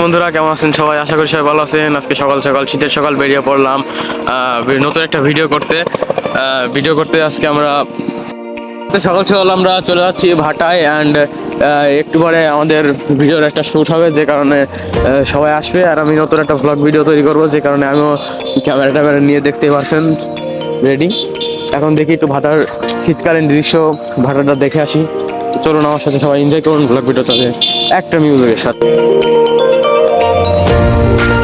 বন্ধুরা, কেমন আছেন সবাই? আশা করি সবাই ভালো আছেন। আজকে সকাল সকাল শীতের সকাল বেরিয়ে পড়লাম। নতুন একটা ভিডিও করতে। ভিডিও করতে আজকে আমরা সকাল সকাল আমরা চলে যাচ্ছি ভাটায় অ্যান্ড একটু পরে আমাদের ভিডিওর একটা শ্যুট হবে, যে কারণে সবাই আসবে। আর আমি নতুন একটা ব্লগ ভিডিও তৈরি করব, যে কারণে আমিও ক্যামেরা ট্যামেরা নিয়ে দেখতে পারছেন। রেডি এখন দেখি একটু ভাটার শীতকালীন দৃশ্য, ভাটাটা দেখে আসি। চলুন আমার সাথে সবাই এনজয় করুন ব্লগ ভিডিওটাতে একটা মিউজিকের সাথে। Thank you.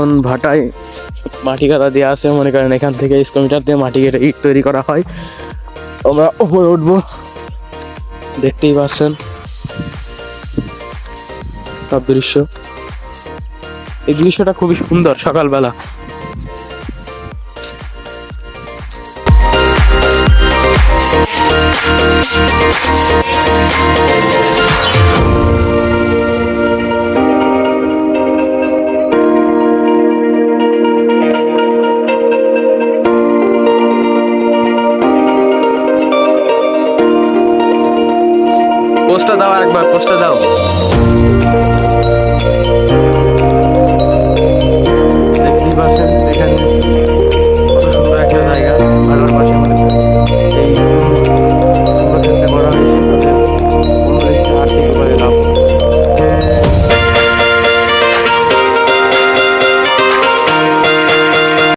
এখন ভাটায় মাটি কাদা দিয়ে আসে মনে করেন এখান থেকে স্কোমিটার দিয়ে মাটি কেটে ইট তৈরি করা হয়। আমরা ওপরে উঠবো। দেখতেই পাচ্ছেন সব দৃশ্য। এই দৃশ্যটা খুবই সুন্দর সকালবেলা। পোস্টটা দাও একবার পোস্টটা দাও।